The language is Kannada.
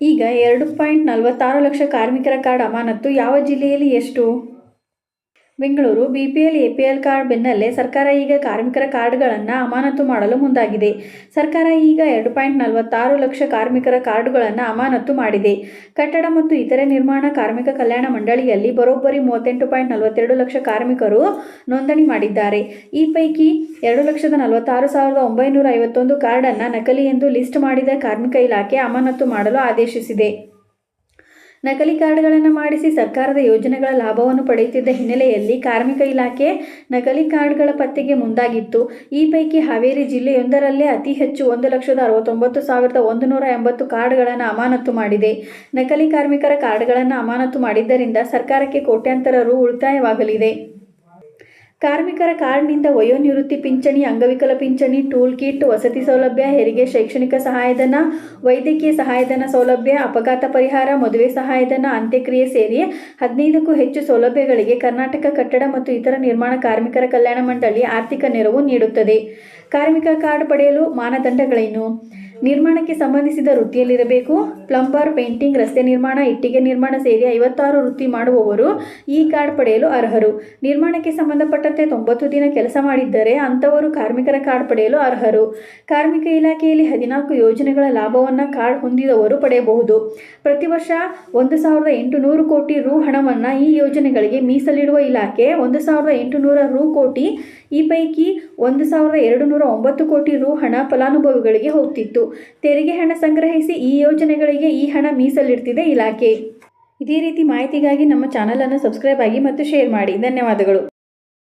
ಈಗ ಎರಡು ಪಾಯಿಂಟ್ ನಲವತ್ತಾರು ಲಕ್ಷ ಕಾರ್ಮಿಕರ ಕಾರ್ಡ್ ಅಮಾನತ್ತು ಯಾವ ಜಿಲ್ಲೆಯಲ್ಲಿ ಎಷ್ಟು? ಬೆಂಗಳೂರು ಬಿಪಿಎಲ್, ಎಪಿಎಲ್ ಕಾರ್ಡ್ ಬೆನ್ನಲ್ಲೇ ಸರ್ಕಾರ ಈಗ ಕಾರ್ಮಿಕರ ಕಾರ್ಡ್ಗಳನ್ನು ಅಮಾನತು ಮಾಡಲು ಮುಂದಾಗಿದೆ. ಸರ್ಕಾರ ಈಗ ಎರಡು ಪಾಯಿಂಟ್ ನಲವತ್ತಾರು ಲಕ್ಷ ಕಾರ್ಮಿಕರ ಕಾರ್ಡ್ಗಳನ್ನು ಅಮಾನತು ಮಾಡಿದೆ. ಕಟ್ಟಡ ಮತ್ತು ಇತರೆ ನಿರ್ಮಾಣ ಕಾರ್ಮಿಕ ಕಲ್ಯಾಣ ಮಂಡಳಿಯಲ್ಲಿ ಬರೋಬ್ಬರಿ ಮೂವತ್ತೆಂಟು ಪಾಯಿಂಟ್ ನಲವತ್ತೆರಡು ಲಕ್ಷ ಕಾರ್ಮಿಕರು ನೋಂದಣಿ ಮಾಡಿದ್ದಾರೆ. ಈ ಪೈಕಿ ಎರಡು ಲಕ್ಷದ ನಲವತ್ತಾರು ಸಾವಿರದ ಒಂಬೈನೂರ ಐವತ್ತೊಂದು ಕಾರ್ಡನ್ನು ನಕಲಿ ಎಂದು ಲಿಸ್ಟ್ ಮಾಡಿದ ಕಾರ್ಮಿಕ ಇಲಾಖೆ ಅಮಾನತು ಮಾಡಲು ಆದೇಶಿಸಿದೆ. ನಕಲಿ ಕಾರ್ಡ್ಗಳನ್ನು ಮಾಡಿಸಿ ಸರ್ಕಾರದ ಯೋಜನೆಗಳ ಲಾಭವನ್ನು ಪಡೆಯುತ್ತಿದ್ದ ಹಿನ್ನೆಲೆಯಲ್ಲಿ ಕಾರ್ಮಿಕ ಇಲಾಖೆ ನಕಲಿ ಕಾರ್ಡ್ಗಳ ಪತ್ತೆಗೆ ಮುಂದಾಗಿತ್ತು. ಈ ಪೈಕಿ ಹಾವೇರಿ ಜಿಲ್ಲೆಯೊಂದರಲ್ಲೇ ಅತಿ ಹೆಚ್ಚು ಒಂದು ಲಕ್ಷದ ಅರವತ್ತೊಂಬತ್ತು ಸಾವಿರದ ಒಂದು ನೂರ ಎಂಬತ್ತು ಕಾರ್ಡ್ಗಳನ್ನು ಅಮಾನತು ಮಾಡಿದೆ. ನಕಲಿ ಕಾರ್ಮಿಕರ ಕಾರ್ಡ್ಗಳನ್ನು ಅಮಾನತು ಮಾಡಿದ್ದರಿಂದ ಸರ್ಕಾರಕ್ಕೆ ಕೋಟ್ಯಾಂತರ ರು ಉಳಿತಾಯವಾಗಲಿದೆ. ಕಾರ್ಮಿಕರ ಕಾರ್ಡ್ನಿಂದ ವಯೋನಿವೃತ್ತಿ ಪಿಂಚಣಿ, ಅಂಗವಿಕಲ ಪಿಂಚಣಿ, ಟೂಲ್ ಕಿಟ್, ವಸತಿ ಸೌಲಭ್ಯ, ಹೆರಿಗೆ ಶೈಕ್ಷಣಿಕ ಸಹಾಯಧನ, ವೈದ್ಯಕೀಯ ಸಹಾಯಧನ ಸೌಲಭ್ಯ, ಅಪಘಾತ ಪರಿಹಾರ, ಮದುವೆ ಸಹಾಯಧನ, ಅಂತ್ಯಕ್ರಿಯೆ ಸೇರಿ ಹದಿನೈದಕ್ಕೂ ಹೆಚ್ಚು ಸೌಲಭ್ಯಗಳಿಗೆ ಕರ್ನಾಟಕ ಕಟ್ಟಡ ಮತ್ತು ಇತರ ನಿರ್ಮಾಣ ಕಾರ್ಮಿಕರ ಕಲ್ಯಾಣ ಮಂಡಳಿ ಆರ್ಥಿಕ ನೆರವು ನೀಡುತ್ತದೆ. ಕಾರ್ಮಿಕ ಕಾರ್ಡ್ ಪಡೆಯಲು ಮಾನದಂಡಗಳೇನು? ನಿರ್ಮಾಣಕ್ಕೆ ಸಂಬಂಧಿಸಿದ ವೃತ್ತಿಯಲ್ಲಿರಬೇಕು. ಪ್ಲಂಬರ್, ಪೇಂಟಿಂಗ್, ರಸ್ತೆ ನಿರ್ಮಾಣ, ಇಟ್ಟಿಗೆ ನಿರ್ಮಾಣ ಸೇರಿ ಐವತ್ತಾರು ವೃತ್ತಿ ಮಾಡುವವರು ಈ ಕಾರ್ಡ್ ಪಡೆಯಲು ಅರ್ಹರು. ನಿರ್ಮಾಣಕ್ಕೆ ಸಂಬಂಧಪಟ್ಟಂತೆ ತೊಂಬತ್ತು ದಿನ ಕೆಲಸ ಮಾಡಿದ್ದರೆ ಅಂಥವರು ಕಾರ್ಮಿಕರ ಕಾರ್ಡ್ ಪಡೆಯಲು ಅರ್ಹರು. ಕಾರ್ಮಿಕ ಇಲಾಖೆಯಲ್ಲಿ ಹದಿನಾಲ್ಕು ಯೋಜನೆಗಳ ಲಾಭವನ್ನು ಕಾರ್ಡ್ ಹೊಂದಿದವರು ಪಡೆಯಬಹುದು. ಪ್ರತಿ ವರ್ಷ ಒಂದು ಸಾವಿರದ ಎಂಟುನೂರು ಕೋಟಿ ರು ಹಣವನ್ನು ಈ ಯೋಜನೆಗಳಿಗೆ ಮೀಸಲಿಡುವ ಇಲಾಖೆ ಒಂದು ಸಾವಿರದ ಎಂಟುನೂರ ರು ಕೋಟಿ ಈ ಪೈಕಿ ಒಂದು ಸಾವಿರದ ಎರಡು ನೂರ ಒಂಬತ್ತು ಕೋಟಿ ರು ಹಣ ಫಲಾನುಭವಿಗಳಿಗೆ ಹೋಗ್ತಿತ್ತು. ತೆರಿಗೆ ಹಣ ಸಂಗ್ರಹಿಸಿ ಈ ಯೋಜನೆಗಳಿಗೆ ಈ ಹಣ ಮೀಸಲಿಡ್ತಿದೆ ಇಲಾಖೆ. ಇದೇ ರೀತಿ ಮಾಹಿತಿಗಾಗಿ ನಮ್ಮ ಚಾನಲನ್ನು ಸಬ್ಸ್ಕ್ರೈಬ್ ಆಗಿ ಮತ್ತು ಶೇರ್ ಮಾಡಿ. ಧನ್ಯವಾದಗಳು.